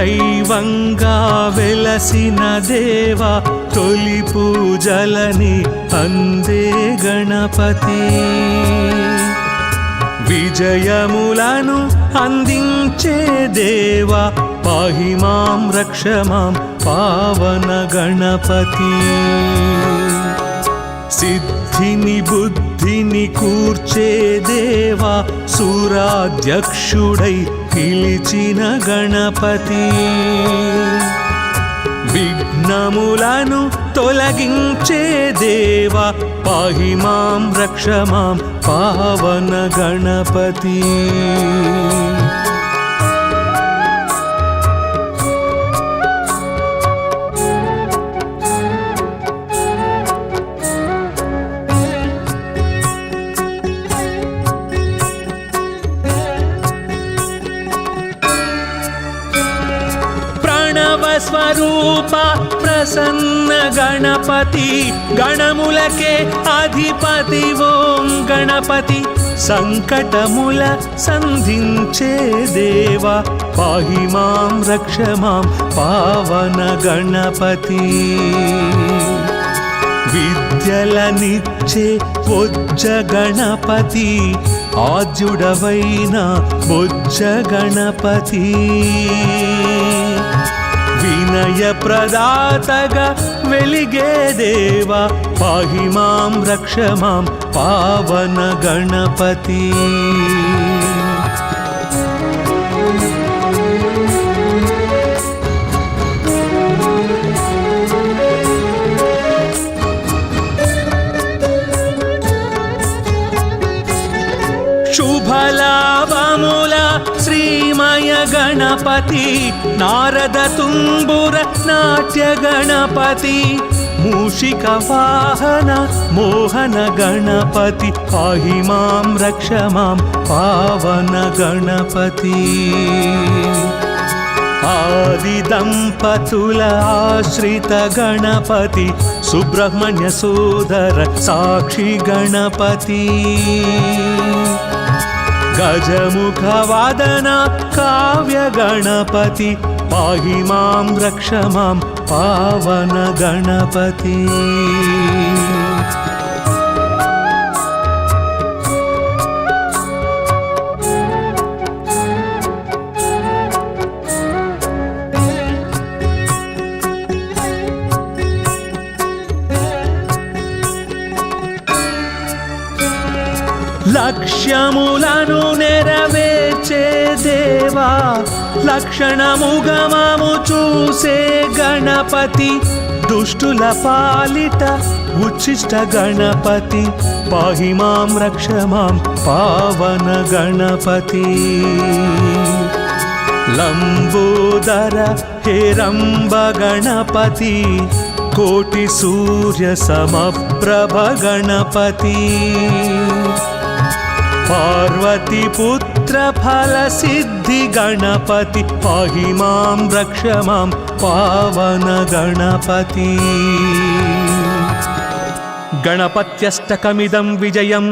దైవంగా వెలసిన దేవా తొలి పూజలని అందే గణపతి. విజయములను అందించే దేవా పాహిమాం రక్షమాం పావన గణపతి. సిద్ధిని బుద్ధిని కూర్చే దేవా సూరాధ్యక్షుడై పిలిచిన గణపతి విఘ్నములను తొలగించే దేవా పాహి మాం రక్ష మాం పావన గణపతి. స్వరూప ప్రసన్న గణపతి గణములకే అధిపతి ఓం గణపతి. సంకటముల సంధించే దేవా పాహి మాం రక్ష మాం పావన గణపతి. విద్యలనిచ్చే బొజ్జ గణపతి ఆద్యుడవైన బొజ్జ గణపతి. వినయ ప్రదాతగా వెలిగే దేవా పాహి మాం రక్ష మాం పావన గణపతి. శుభలాభముల శ్రీమయ గణపతి నారద తుంబుర నాట్య గణపతి మూషిక వాహన మోహన గణపతి పాహి మాం రక్ష మాం పావన గణపతి ఆది దంపతుల ఆశ్రిత గణపతి సుబ్రహ్మణ్య సోదర సాక్షి గణపతి గజముఖ వాదన కావ్య గణపతి పాహి మాం రక్ష మాం లక్ష్యములను నెరవేర్చే దేవా లక్షణముగమము చూసే గణపతి దుష్టుల పాలిట ఉచ్ఛిష్ట గణపతి పాహి మాం రక్ష మాం పావన గణపతి. లంబోదర హేరంబ గణపతి కోటి సూర్య సమప్రభ గణపతి. పార్వతి పుత్ర ఫల సిద్ధి గణపతి పాహి మాం రక్ష మాం పావన గణపతి గణపత్యష్టకమిదం విజయం